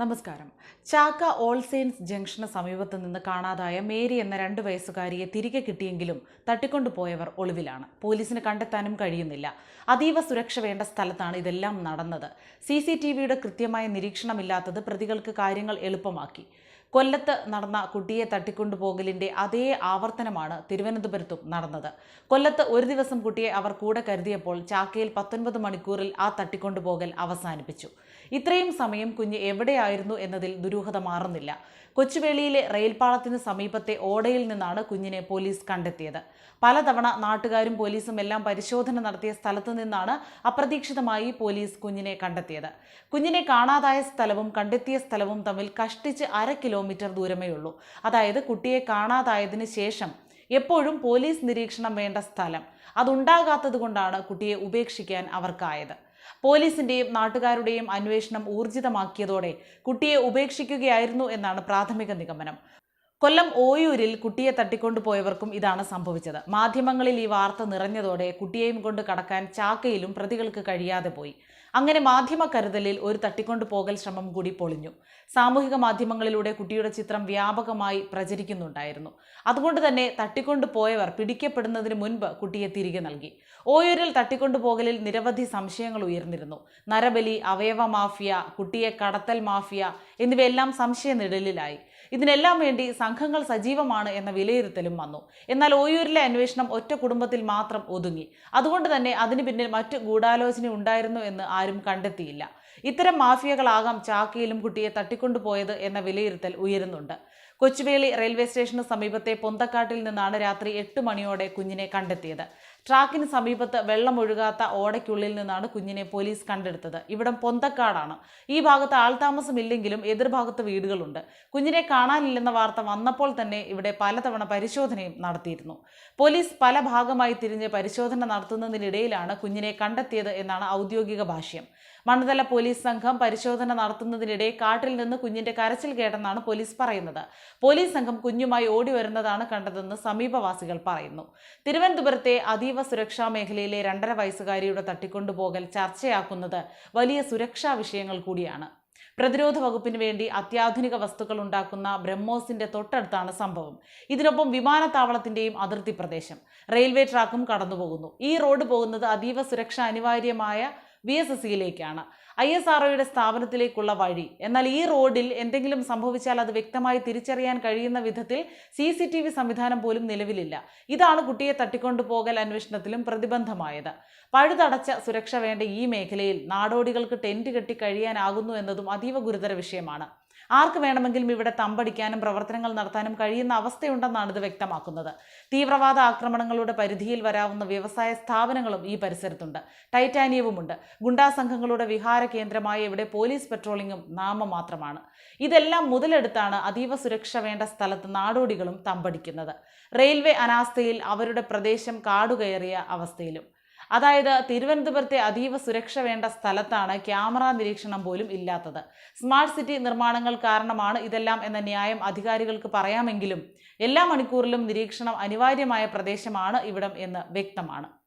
നമസ്കാരം. ചാക്ക all saints junction സമീപത്ത് നിന്ന് കാണാതായ മേരി എന്ന രണ്ട് വയസ്സുകാരിയെ തിരികെ കിട്ടിയെങ്കിലും തട്ടിക്കൊണ്ടുപോയവർ ഒളിവിലാണ്. പോലീസിന് കണ്ടെത്താനും കഴിയുന്നില്ല. അതീവ സുരക്ഷ വേണ്ട സ്ഥലത്താണ് ഇതെല്ലാം നടന്നത്. സി സി ടി വിയുടെ കൃത്യമായ നിരീക്ഷണമില്ലാത്തത് പ്രതികൾക്ക് കാര്യങ്ങൾ എളുപ്പമാക്കി. കൊല്ലത്ത് നടന്ന കുട്ടിയെ തട്ടിക്കൊണ്ടുപോകലിന്റെ അതേ ആവർത്തനമാണ് തിരുവനന്തപുരത്തും നടന്നത്. കൊല്ലത്ത് ഒരു ദിവസം കുട്ടിയെ അവർ കൂടെ കരുതിയപ്പോൾ ചാക്കയിൽ പത്തൊൻപത് മണിക്കൂറിൽ ആ തട്ടിക്കൊണ്ടുപോകൽ അവസാനിപ്പിച്ചു. ഇത്രയും സമയം കുഞ്ഞ് എവിടെയായിരുന്നു എന്നതിൽ ദുരൂഹത മാറുന്നില്ല. കൊച്ചുവേളിയിലെ റെയിൽപാളത്തിന് സമീപത്തെ ഓടയിൽ നിന്നാണ് കുഞ്ഞിനെ പോലീസ് കണ്ടെത്തിയത്. പലതവണ നാട്ടുകാരും പോലീസും എല്ലാം പരിശോധന നടത്തിയ സ്ഥലത്തു നിന്നാണ് അപ്രതീക്ഷിതമായി പോലീസ് കുഞ്ഞിനെ കണ്ടെത്തിയത്. കുഞ്ഞിനെ കാണാതായ സ്ഥലവും കണ്ടെത്തിയ സ്ഥലവും തമ്മിൽ കഷ്ടിച്ച് അര കിലോമീറ്റർ ദൂരമേ ഉള്ളൂ. അതായത് കുട്ടിയെ കാണാതായതിന് ശേഷം എപ്പോഴും പോലീസ് നിരീക്ഷണം വേണ്ട സ്ഥലം. അതുണ്ടാകാത്തത് കൊണ്ടാണ് കുട്ടിയെ ഉപേക്ഷിക്കാൻ അവർക്കായത്. പോലീസിന്റെയും നാട്ടുകാരുടെയും അന്വേഷണം ഊർജിതമാക്കിയതോടെ കുട്ടിയെ ഉപേക്ഷിക്കുകയായിരുന്നു എന്നാണ് പ്രാഥമിക നിഗമനം. കൊല്ലം ഓയൂരിൽ കുട്ടിയെ തട്ടിക്കൊണ്ടുപോയവർക്കും ഇതാണ് സംഭവിച്ചത്. മാധ്യമങ്ങളിൽ ഈ വാർത്ത നിറഞ്ഞതോടെ കുട്ടിയെയും കൊണ്ട് കടക്കാൻ ചാക്കയിലും പ്രതികൾക്ക് കഴിയാതെ പോയി. അങ്ങനെ മാധ്യമ കരുതലിൽ ഒരു തട്ടിക്കൊണ്ടുപോകൽ ശ്രമം കൂടി പൊളിഞ്ഞു. സാമൂഹിക മാധ്യമങ്ങളിലൂടെ കുട്ടിയുടെ ചിത്രം വ്യാപകമായി പ്രചരിക്കുന്നുണ്ടായിരുന്നു. അതുകൊണ്ട് തന്നെ തട്ടിക്കൊണ്ടുപോയവർ പിടിക്കപ്പെടുന്നതിന് മുൻപ് കുട്ടിയെ തിരികെ നൽകി. ഓയൂരിൽ തട്ടിക്കൊണ്ടുപോകലിൽ നിരവധി സംശയങ്ങൾ ഉയർന്നിരുന്നു. നരബലി അവയവ മാഫിയ കുട്ടിയെ കടത്തൽ മാഫിയ എന്നിവയെല്ലാം സംശയ നിഴലിലായി ഇതിനെല്ലാം വേണ്ടി സംഘങ്ങൾ സജീവമാണ് എന്ന വിലയിരുത്തലും വന്നു. എന്നാൽ ഓയൂരിലെ അന്വേഷണം ഒറ്റ കുടുംബത്തിൽ മാത്രം ഒതുങ്ങി. അതുകൊണ്ട് തന്നെ അതിന് പിന്നിൽ മറ്റു ഗൂഢാലോചന ഉണ്ടായിരുന്നു എന്ന് ആരും കണ്ടെത്തിയില്ല. ഇത്തരം മാഫിയകളാകാം ചാക്കയിലും കുട്ടിയെ തട്ടിക്കൊണ്ടുപോയത് എന്ന വിലയിരുത്തൽ ഉയരുന്നുണ്ട്. കൊച്ചുവേളി റെയിൽവേ സ്റ്റേഷന് സമീപത്തെ പൊന്തക്കാട്ടിൽ നിന്നാണ് രാത്രി എട്ട് മണിയോടെ കുഞ്ഞിനെ കണ്ടെത്തിയത്. ട്രാക്കിന് സമീപത്ത് വെള്ളമൊഴുകാത്ത ഓടയ്ക്കുള്ളിൽ നിന്നാണ് കുഞ്ഞിനെ പോലീസ് കണ്ടെടുത്തത്. ഇവിടം പൊന്തക്കാടാണ്. ഈ ഭാഗത്ത് ആൾതാമസമില്ലെങ്കിലും എതിർഭാഗത്ത് വീടുകളുണ്ട്. കുഞ്ഞിനെ കാണാനില്ലെന്ന വാർത്ത വന്നപ്പോൾ തന്നെ ഇവിടെ പലതവണ പരിശോധനയും നടത്തിയിരുന്നു. പോലീസ് പല ഭാഗമായി തിരിഞ്ഞ് പരിശോധന നടത്തുന്നതിനിടയിലാണ് കുഞ്ഞിനെ കണ്ടെത്തിയത് എന്നാണ് ഔദ്യോഗിക ഭാഷ്യം. മണ്ഡല പോലീസ് സംഘം പരിശോധന നടത്തുന്നതിനിടെ കാട്ടിൽ നിന്ന് കുഞ്ഞിന്റെ കരച്ചിൽ കേട്ടെന്നാണ് പോലീസ് പറയുന്നത്. പോലീസ് സംഘം കുഞ്ഞുമായി ഓടി വരുന്നതാണ് കണ്ടതെന്ന് സമീപവാസികൾ പറയുന്നു. തിരുവനന്തപുരത്തെ അതീവ സുരക്ഷാ മേഖലയിലെ രണ്ടര വയസ്സുകാരിയുടെ തട്ടിക്കൊണ്ടുപോകൽ ചർച്ചയാക്കുന്നത് വലിയ സുരക്ഷാ വിഷയങ്ങൾ കൂടിയാണ്. പ്രതിരോധ വകുപ്പിന് വേണ്ടി അത്യാധുനിക വസ്തുക്കൾ ഉണ്ടാക്കുന്ന ബ്രഹ്മോസിന്റെ തൊട്ടടുത്താണ് സംഭവം. ഇതിനൊപ്പം വിമാനത്താവളത്തിന്റെയും അതിർത്തി പ്രദേശം. റെയിൽവേ ട്രാക്കും കടന്നുപോകുന്നു. ഈ റോഡ് പോകുന്നത് അതീവ സുരക്ഷ അനിവാര്യമായ വി എസ് എസ് സിയിലേക്കാണ്. ഐ എസ് ആർ ഒയുടെ സ്ഥാപനത്തിലേക്കുള്ള വഴി. എന്നാൽ ഈ റോഡിൽ എന്തെങ്കിലും സംഭവിച്ചാൽ അത് വ്യക്തമായി തിരിച്ചറിയാൻ കഴിയുന്ന വിധത്തിൽ സി സി ടി വി സംവിധാനം പോലും നിലവിലില്ല. ഇതാണ് കുട്ടിയെ തട്ടിക്കൊണ്ടുപോകൽ അന്വേഷണത്തിലും പ്രതിബന്ധമായത്. പഴുതടച്ച സുരക്ഷ വേണ്ട ഈ മേഖലയിൽ നാടോടികൾക്ക് ടെന്റ് കെട്ടി കഴിയാനാകുന്നു എന്നതും അതീവ ഗുരുതര വിഷയമാണ്. ആർക്ക് വേണമെങ്കിലും ഇവിടെ തമ്പടിക്കാനും പ്രവർത്തനങ്ങൾ നടത്താനും കഴിയുന്ന അവസ്ഥയുണ്ടെന്നാണ് ഇത് വ്യക്തമാക്കുന്നത്. തീവ്രവാദ ആക്രമണങ്ങളുടെ പരിധിയിൽ വരാവുന്ന വ്യവസായ സ്ഥാപനങ്ങളും ഈ പരിസരത്തുണ്ട്. ടൈറ്റാനിയവുമുണ്ട്. ഗുണ്ടാ സംഘങ്ങളുടെ വിഹാര കേന്ദ്രമായ ഇവിടെ പോലീസ് പെട്രോളിംഗും നാമമാത്രമാണ്. ഇതെല്ലാം മുതലെടുത്താണ് അതീവ സുരക്ഷ വേണ്ട സ്ഥലത്ത് നാടോടികളും തമ്പടിക്കുന്നത്. റെയിൽവേ അനാസ്ഥയിൽ അവരുടെ പ്രദേശം കാടുകയറിയ അവസ്ഥയിലും. അതായത് തിരുവനന്തപുരത്തെ അതീവ സുരക്ഷ വേണ്ട സ്ഥലത്താണ് ക്യാമറ നിരീക്ഷണം പോലും ഇല്ലാത്തത്. സ്മാർട്ട് സിറ്റി നിർമ്മാണങ്ങൾ കാരണമാണ് ഇതെല്ലാം എന്ന ന്യായം അധികാരികൾക്ക് പറയാമെങ്കിലും എല്ലാ മണിക്കൂറിലും നിരീക്ഷണം അനിവാര്യമായ പ്രദേശമാണ് ഇവിടം എന്ന് വ്യക്തമാണ്.